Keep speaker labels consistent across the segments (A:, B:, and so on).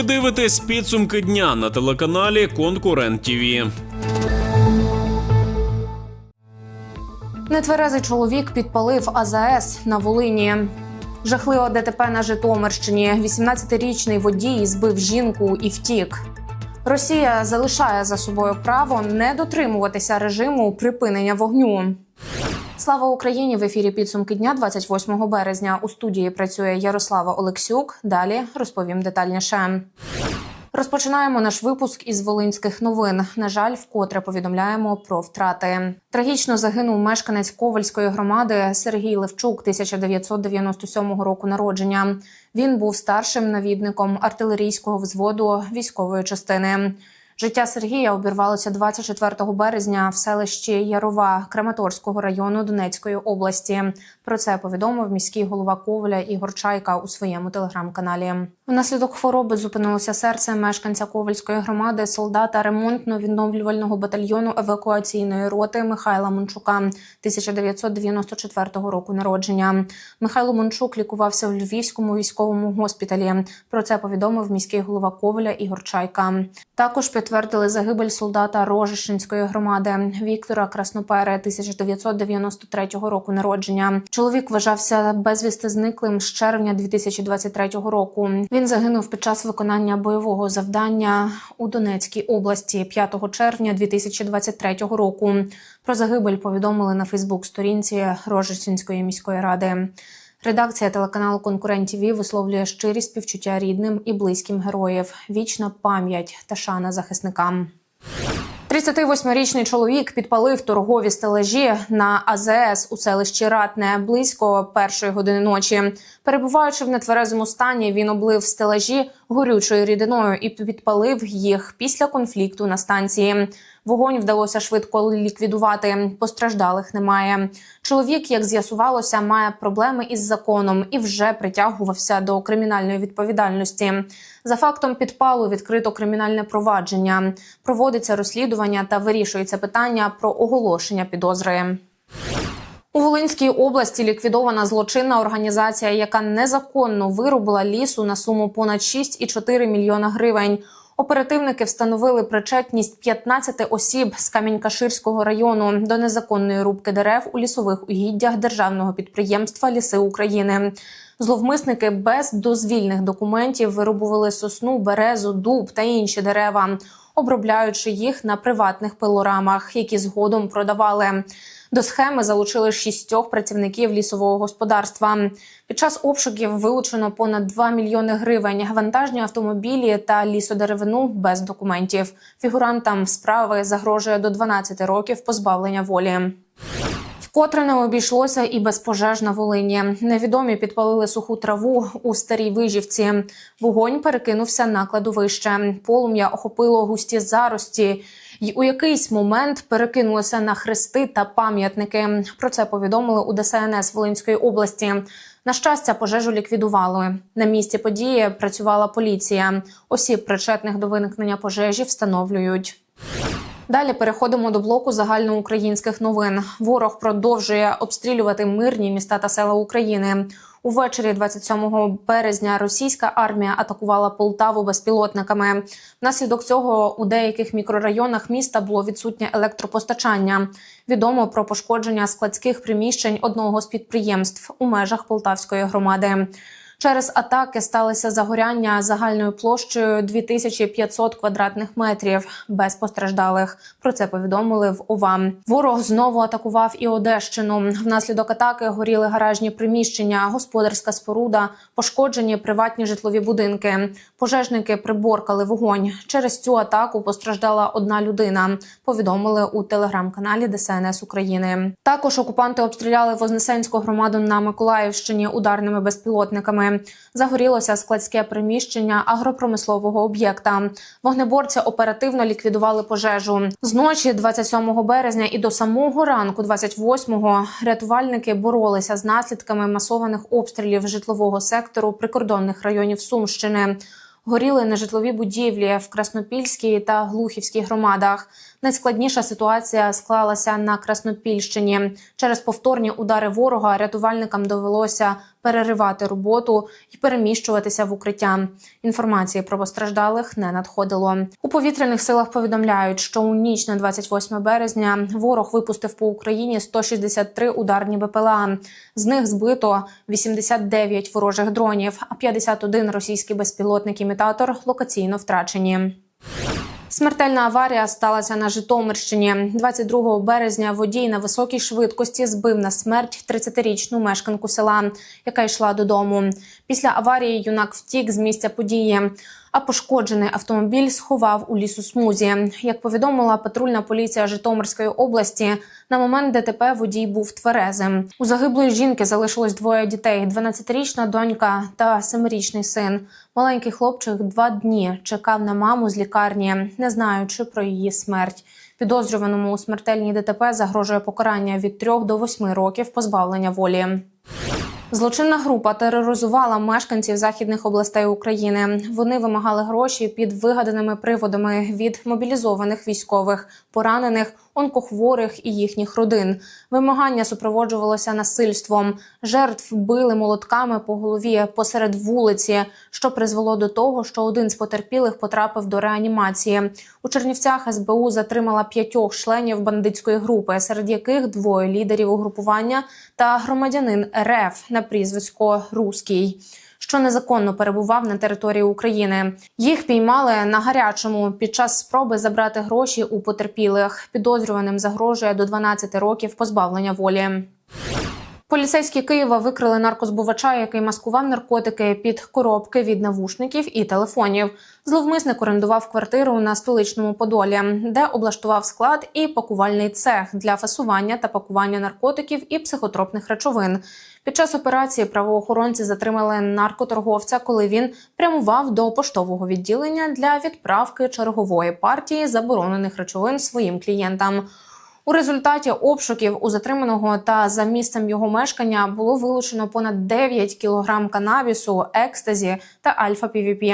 A: Ви дивитесь підсумки дня на телеканалі Конкурент ТІВІ.
B: Нетверезий чоловік підпалив АЗС на Волині. Жахливе ДТП на Житомирщині. 18-річний водій збив жінку і втік. Росія залишає за собою право не дотримуватися режиму припинення вогню. Слава Україні! В ефірі підсумки дня 28 березня. У студії працює Ярослава Олексюк. Далі розповім детальніше. Розпочинаємо наш випуск із волинських новин. На жаль, вкотре повідомляємо про втрати. Трагічно загинув мешканець Ковальської громади Сергій Левчук, 1997 року народження. Він був старшим навідником артилерійського взводу військової частини. Життя Сергія обірвалося 24 березня в селищі Ярова Краматорського району Донецької області. Про це повідомив міський голова Коваля Ігор Чайка у своєму телеграм-каналі. Внаслідок хвороби зупинилося серце мешканця Ковальської громади, солдата ремонтно-відновлювального батальйону евакуаційної роти Михайла Мончука 1994 року народження. Михайло Мончук лікувався в Львівському військовому госпіталі. Про це повідомив міський голова Коваля Ігор Чайка. Також підтвердили загибель солдата Рожищенської громади Віктора Краснопери 1993 року народження. Чоловік вважався безвісти зниклим з червня 2023 року. Він загинув під час виконання бойового завдання у Донецькій області 5 червня 2023 року. Про загибель повідомили на Фейсбук-сторінці Рожищенської міської ради. Редакція телеканалу Конкурент ТІВІ висловлює щирі співчуття рідним і близьким героїв. Вічна пам'ять та шана захисникам. 38-річний чоловік підпалив торгові стележі на АЗС у селищі Ратне близько першої години ночі. Перебуваючи в нетверезому стані, він облив стележі горючою рідиною і підпалив їх після конфлікту на станції. Вогонь вдалося швидко ліквідувати. Постраждалих немає. Чоловік, як з'ясувалося, має проблеми із законом і вже притягувався до кримінальної відповідальності. За фактом підпалу відкрито кримінальне провадження. Проводиться розслідування та вирішується питання про оголошення підозри. У Волинській області ліквідована злочинна організація, яка незаконно вирубила лісу на суму понад 6,4 мільйона гривень. Оперативники встановили причетність 15 осіб з Камінь-Каширського району до незаконної рубки дерев у лісових угіддях державного підприємства Ліси України. Зловмисники без дозвільних документів вирубували сосну, березу, дуб та інші дерева, обробляючи їх на приватних пилорамах, які згодом продавали. До схеми залучили шістьох працівників лісового господарства. Під час обшуків вилучено понад 2 мільйони гривень, вантажні автомобілі та лісодеревину без документів. Фігурантам справи загрожує до 12 років позбавлення волі. Вкотре не обійшлося і без пожеж на Волині. Невідомі підпалили суху траву у старій вижівці. Вогонь перекинувся на кладовище. Полум'я охопило густі зарості. І у якийсь момент перекинулося на хрести та пам'ятники. Про це повідомили у ДСНС Волинської області. На щастя, пожежу ліквідували. На місці події працювала поліція. Осіб, причетних до виникнення пожежі, встановлюють. Далі переходимо до блоку загальноукраїнських новин. Ворог продовжує обстрілювати мирні міста та села України. Увечері 27 березня російська армія атакувала Полтаву безпілотниками. Внаслідок цього у деяких мікрорайонах міста було відсутнє електропостачання. Відомо про пошкодження складських приміщень одного з підприємств у межах Полтавської громади. Через атаки сталося загоряння загальною площею 2500 квадратних метрів без постраждалих. Про це повідомили в ОВА. Ворог знову атакував і Одещину. Внаслідок атаки горіли гаражні приміщення, господарська споруда, пошкоджені приватні житлові будинки. Пожежники приборкали вогонь. Через цю атаку постраждала одна людина. Повідомили у телеграм-каналі ДСНС України. Також окупанти обстріляли Вознесенську громаду на Миколаївщині ударними безпілотниками. Загорілося складське приміщення агропромислового об'єкта. Вогнеборці оперативно ліквідували пожежу. Зночі 27 березня і до самого ранку, 28-го, рятувальники боролися з наслідками масованих обстрілів житлового сектору прикордонних районів Сумщини. Горіли нежитлові будівлі в Краснопільській та Глухівській громадах. Найскладніша ситуація склалася на Краснопільщині. Через повторні удари ворога рятувальникам довелося переривати роботу і переміщуватися в укриття. Інформації про постраждалих не надходило. У повітряних силах повідомляють, що у ніч на 28 березня ворог випустив по Україні 163 ударні БПЛА. З них збито 89 ворожих дронів, а 51 російський безпілотник-імітатор локаційно втрачені. Смертельна аварія сталася на Житомирщині. 22 березня водій на високій швидкості збив на смерть 30-річну мешканку села, яка йшла додому. Після аварії юнак втік з місця події. А пошкоджений автомобіль сховав у лісосмузі. Як повідомила патрульна поліція Житомирської області, на момент ДТП водій був тверезим. У загиблої жінки залишилось двоє дітей: 12-річна донька та 7-річний син. Маленький хлопчик два дні чекав на маму з лікарні, не знаючи про її смерть. Підозрюваному у смертельній ДТП загрожує покарання від 3 до 8 років позбавлення волі. Злочинна група тероризувала мешканців західних областей України. Вони вимагали гроші під вигаданими приводами від мобілізованих військових, поранених, онкохворих і їхніх родин. Вимагання супроводжувалося насильством. Жертв били молотками по голові посеред вулиці, що призвело до того, що один з потерпілих потрапив до реанімації. У Чернівцях СБУ затримала п'ятьох членів бандитської групи, серед яких двоє лідерів угрупування та громадянин РФ на прізвисько Руський. Що незаконно перебував на території України. Їх піймали на гарячому під час спроби забрати гроші у потерпілих. Підозрюваним загрожує до 12 років позбавлення волі. Поліцейські Києва викрили наркозбувача, який маскував наркотики під коробки від навушників і телефонів. Зловмисник орендував квартиру на столичному Подолі, де облаштував склад і пакувальний цех для фасування та пакування наркотиків і психотропних речовин. Під час операції правоохоронці затримали наркоторговця, коли він прямував до поштового відділення для відправки чергової партії заборонених речовин своїм клієнтам. У результаті обшуків у затриманого та за місцем його мешкання було вилучено понад 9 кілограм канабісу, екстазі та альфа пвп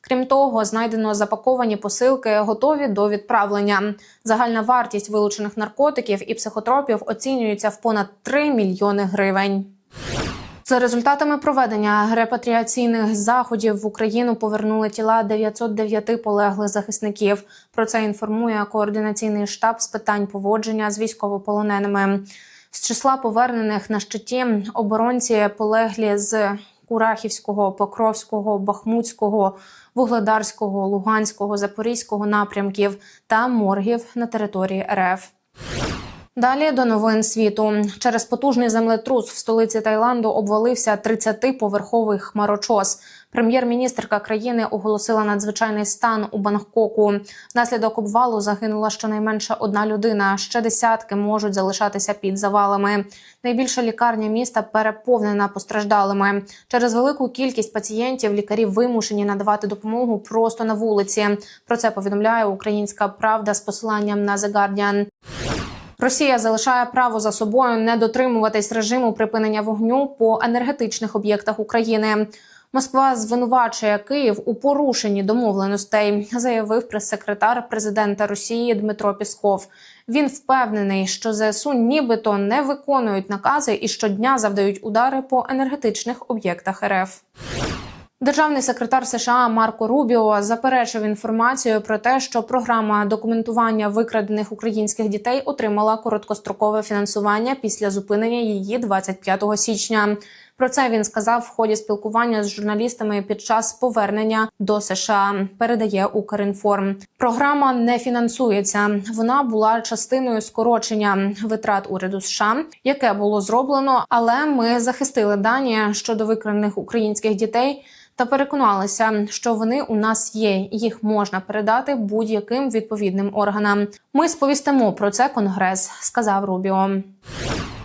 B: Крім того, знайдено запаковані посилки, готові до відправлення. Загальна вартість вилучених наркотиків і психотропів оцінюється в понад 3 мільйони гривень. За результатами проведення репатріаційних заходів в Україну повернули тіла 909 полеглих захисників. Про це інформує координаційний штаб з питань поводження з військовополоненими. З числа повернених на щиті оборонці полеглі з Курахівського, Покровського, Бахмутського, Вугледарського, Луганського, Запорізького напрямків та моргів на території РФ. Далі до новин світу через потужний землетрус в столиці Таїланду обвалився 30-поверховий хмарочос. Прем'єр-міністрка країни оголосила надзвичайний стан у Бангкоку. Внаслідок обвалу загинула щонайменше одна людина. Ще десятки можуть залишатися під завалами. Найбільша лікарня міста переповнена постраждалими. Через велику кількість пацієнтів лікарі вимушені надавати допомогу просто на вулиці. Про це повідомляє Українська Правда з посиланням на The Guardian. Росія залишає право за собою не дотримуватись режиму припинення вогню по енергетичних об'єктах України. Москва звинувачує Київ у порушенні домовленостей, заявив прес-секретар президента Росії Дмитро Пісков. Він впевнений, що ЗСУ нібито не виконують накази і щодня завдають удари по енергетичних об'єктах РФ. Державний секретар США Марко Рубіо заперечив інформацію про те, що програма документування викрадених українських дітей отримала короткострокове фінансування після зупинення її 25 січня. Про це він сказав в ході спілкування з журналістами під час повернення до США. Передає Укрінформ. Програма не фінансується. Вона була частиною скорочення витрат уряду США, яке було зроблено. Але ми захистили дані щодо викрадених українських дітей та переконалися, що вони у нас є. Їх можна передати будь-яким відповідним органам. Ми сповістимо про це конгрес, сказав Рубіо.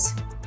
B: guys.